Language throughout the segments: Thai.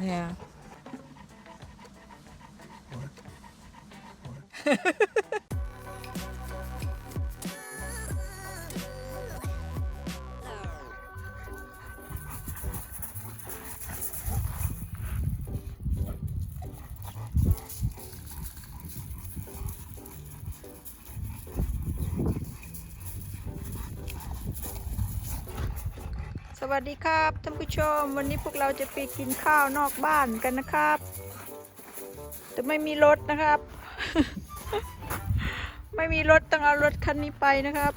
yeah. Yeah.. ส วัสดีครับท่านผู้ชม วันนี้พวกเราจะไปกินข้าวนอกบ้านกันนะครับ แต่ไม่มีรถนะครับ ไม่มีรถต้องเอารถคันนี้ไปนะครับ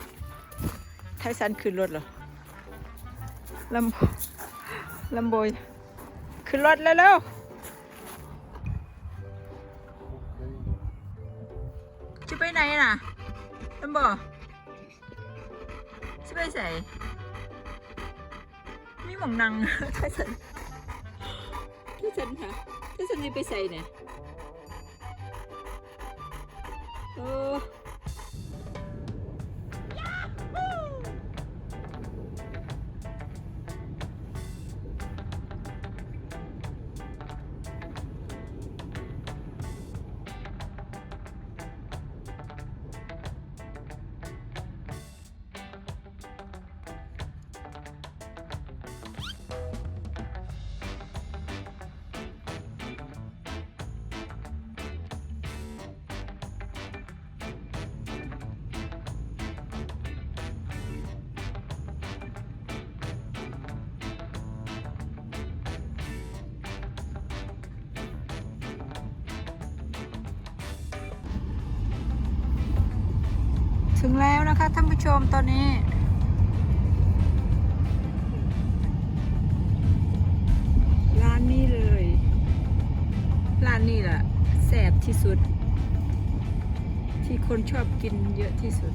ไทสันขึ้นรถเหรอลำโบลำโบยขึ้นรถแล้วเร็วจะไปไหนน่ะลำโบจะไปใส่ มีหมองนางถ้าฉันถ้าฉันค่ะถ้าฉันจะไปใส่เนี่ยโอ้ ถึงแล้วนะคะท่านผู้ชมตอนนี้ ร้านนี้เลย ร้านนี้แหละแสบที่สุด ที่คนชอบกินเยอะที่สุด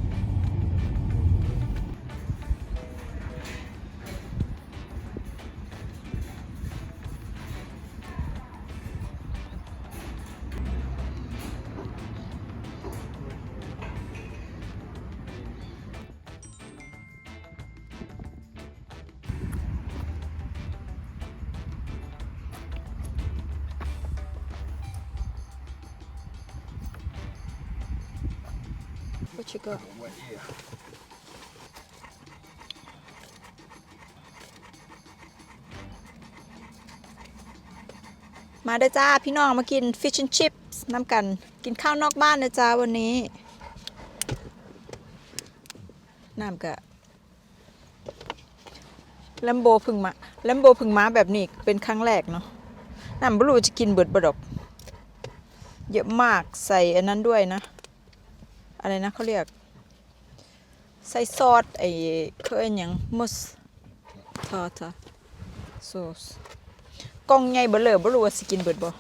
What you got? มา เด้อจ้า พี่น้องมากิน fish and chips น้ำกันกินข้าวนอกบ้านนะจ้าวันนี้น้ำกะแลมโบพึ่งมาแลมโบพึ่งมาแบบนี้เป็นครั้งแรกเนาะน้ำบรูจะกินเบิดบดอก เยอะมากใส่อันนั้นด้วยนะ อะไรนะเขาเรียก ใส่ซอสไอ้เขาเอ็นยังมุสทอทาซอสกล่องใหญ่เบลอบ่รู้ว่าสิกินเบิดบ่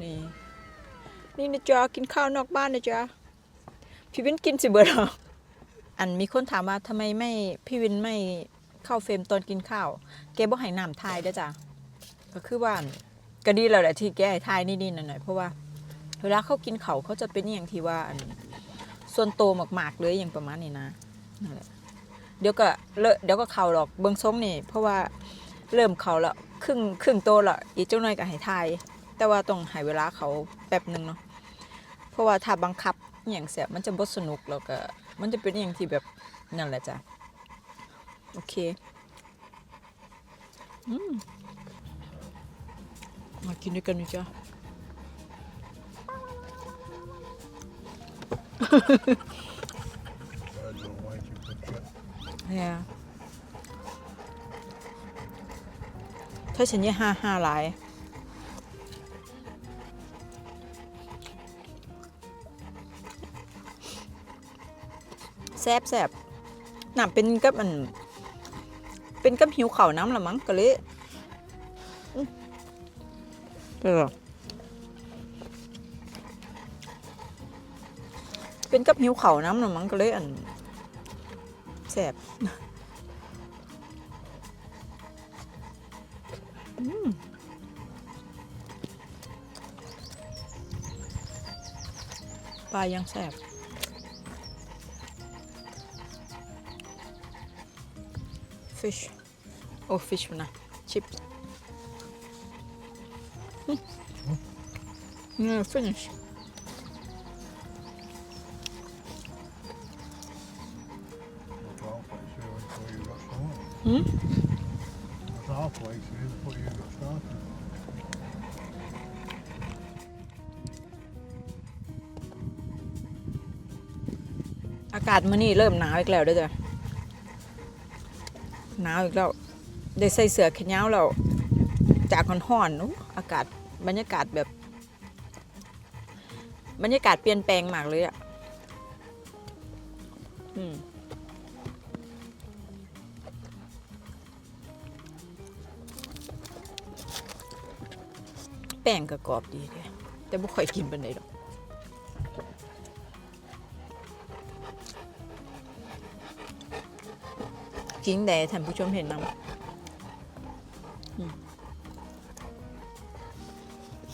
นี่นี่นะจ๊ะกินข้าวนอกบ้านนะจ๊ะพี่วินกินสิเบิดหรออันมีคนถามว่าทำไมไม่พี่วินไม่เข้าเฟรมตอนกินข้าว แกบ่ให้น้ำทายด้อจ้ะก็คือว่าอั่นก็ดีแล้วแหละที่แกให้ทายนิดๆหน่อยๆเพราะว่าเวลาเขากินเขาเขาจะเป็นอย่างที่ว่าอัน ส่วนโตมากๆเลยอย่างประมาณนี้นะนั่นแหละเดี๋ยวก็เลอะเดี๋ยวก็เข่าหรอกเบิ่งทรงนี่ เพราะว่าเริ่มเข่าแล้วครึ่งครึ่งโตแล้วอีกเจ้าหน่อยก็ให้ทายแต่ว่าต้องให้เวลาเขาแป๊บหนึงเนาะเพราะว่าถ้าบังคับอย่างเสียมันจะบ่สนุกแล้วก็มันจะเป็นอย่างที่แบบนั่นแหละจ้ะโอเคอืมมากินด้วยกันนะจ๊ะ yeah. ถ้าฉันเนี่ห้าห้าหลาย แซบแซบหน้ำเป็นกับมัน เป็นกับหิวเข่าน้ำละมั้งก็เลยอื้ออ เป็นกับหิวเข่าน้ำละมั้งก็เลยอันแสบปลายังแสบ fish oh fish นะ chips Hmm. Yeah, finish. Hmm? That's halfway through before you got started. อากาศมื้อนี้เริ่มหนาวอีกแล้วเด้อจ้ะหนาวอีกแล้ว ได้ใส่เสื้อแขนยาวแล้ว จากร้อนๆอู้อากาศบรรยากาศแบบ บรรยากาศเปลี่ยนแปลงมากเลยอะ อืม แป้งก็กรอบดีเด้แต่บ่ค่อยกินปานใดดอกจริงแต่ท่านผู้ชมเห็นนำอืม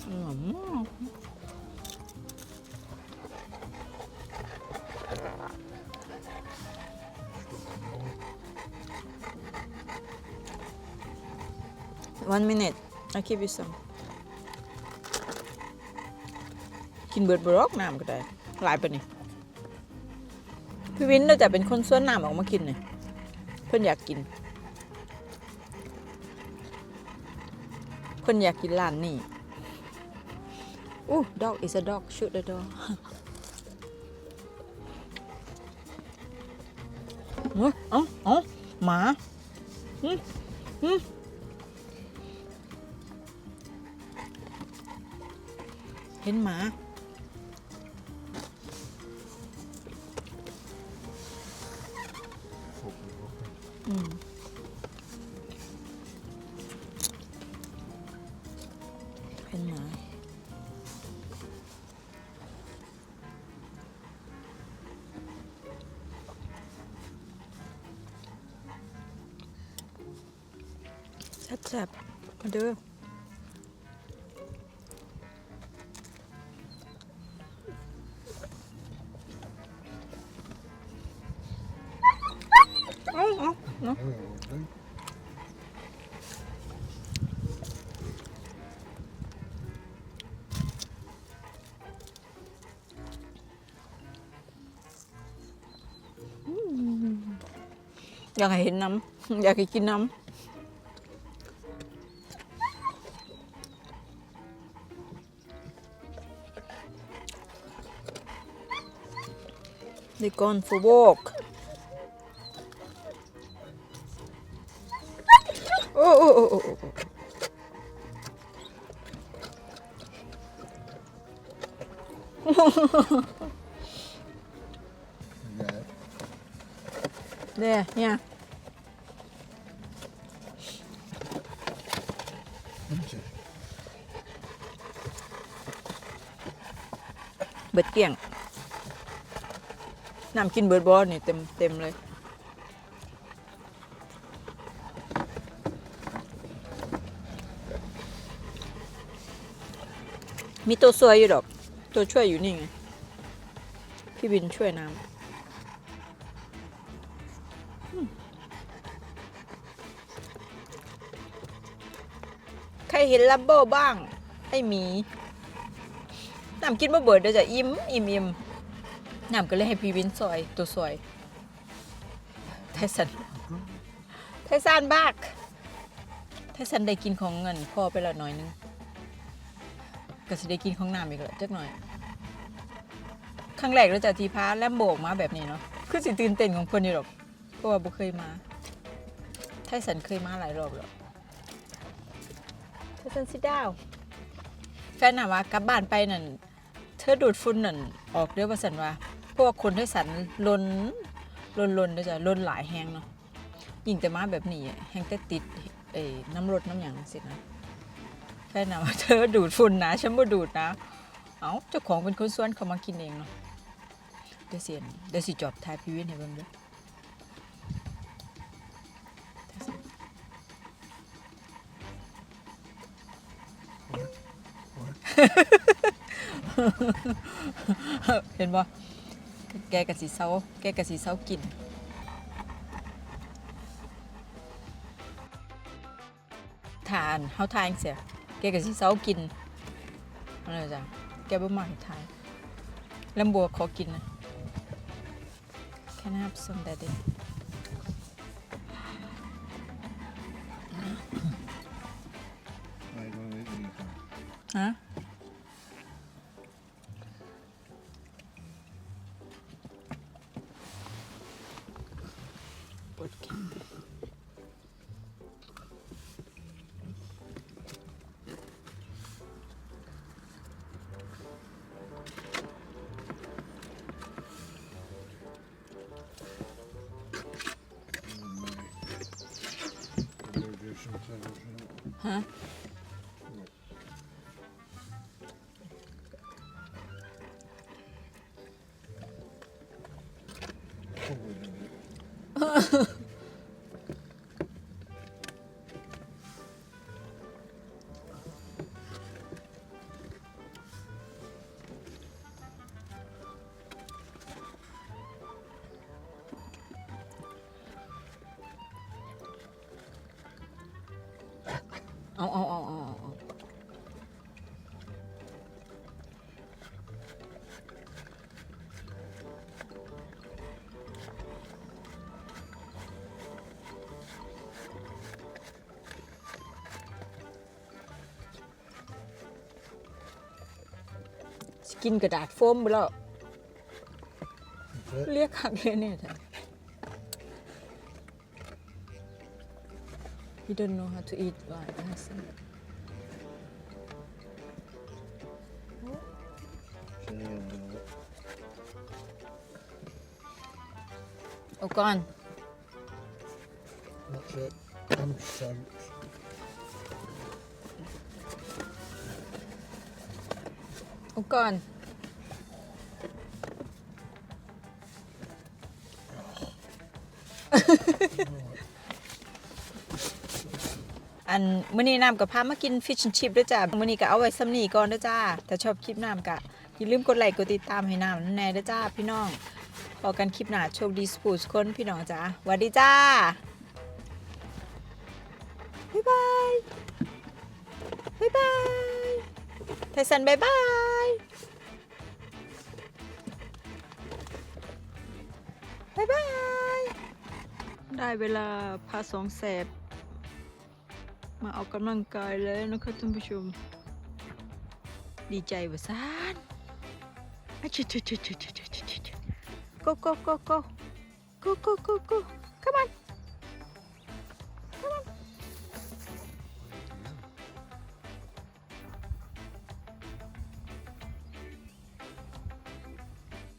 อืม one minute I give you some กินเบิดบล็อกน้ำก็ได้หลายปนี่พี่วินเราจะเป็นคนส่วนน้ำออกมากินเนี่ยเพื่อนอยากกิน เพื่อนอยากกินร้านนี่อู้ dog is a dog shoot the dog เอ้าเอ้าเอ้าหมาหึหึเห็นหมา เป็นหมแซ่บๆมาดู อยากให้เห็นน้ำอยากให้กินน้ำ They gone for walk โอ้โอ้โอ้โอ้โอ้ Yeah. There, yeah. Isn't it? เบิดเกลี้ยงน้ำกินเบิดบอนี่เต็มเต็มเลย มีตัวสวยอยู่ดอก ตัวช่วยอยู่นี่ไง พี่บินช่วยน้ำใครเห็นลัมโบ้บ้างไอหมีน้ำกินบ่เบิดเดี๋ยวจะอิ่มอิ่มอิ่มน้ำก็เลยให้พี่วินซอยตัวซอยไทสันไทสันบ้ากไทสันได้กินของเงินพ่อไปแล้วหน่อยนึง ก็สิได้กินของน้ำอีกแล้วจักหน่อย ครั้งแรกเราจะทีพาแลมโบกมาแบบนี้เนาะคือสิตื่นเต้นของเพิ่นอยู่หรอกเพราะว่าบ่เคยมาไทสันเคยมาหลายรอบแล้วไทสันซิดาวแฟนน่ะว่ากลับบ้านไปนั่นเธอดูดฝุ่นนั่นออกเด้อว่าสันว่าเพราะวกคนไทสันลนลนลนเด้อจ้ะลนหลายแหงเนาะยิ่งแต่มาแบบนี้แหงแต่ติดเอ้น้ำรดน้ำหยังสินะ แฟนนะว่าเธอดูดฝุ่นนะฉันบ่ดูดนะ เอ้าเจ้าของเป็นคนส่วนเขามากินเองเนาะเดี๋ยวเสียนเดี๋ยวสิจอบทายพีวินให้เบิ่งเด้อเห็นบ่แกกะสิเซาแกกะสิเซากินทานเฮาทานเสีย แกก็สิเซากินอะไรจ้ะแกบ่มาให้ทานลำบัวขอกินนะ Can I have some daddy ไ Huh? กินกระดาษโฟมไปแล้ว เรียกคักเลยเนี่ยจ้ะ He don't know how to eat like this. ฉันยังไม่รู้ก่อน That's it. I'm soaked. เอาก่อน อันมื้อนี้น้ำกับพามากินฟิชชิพด้วยจ้ามื้อนี้ก็เอาไว้ซ้ำนี้ก่อนด้อจ้าถ้าชอบคลิปน้ำก็อย่าลืมกดไลค์กดติดตามให้น้ำแน่ด้อจ้าพี่น้องพอกันคลิปหน้าโชคดีสปูสคนพี่น้องจ้าสวัสดีจ้าบ๊ายบายบ๊ายบายไทสันบ๊ายบายบ๊ายบายได้เวลาพาสองแสบ มาออกกำลังกายแล้วนะคะท่านผู้ชม ดีใจวะซานอะชิชิชิชิชิชิชิชุ go go go go go go go go come on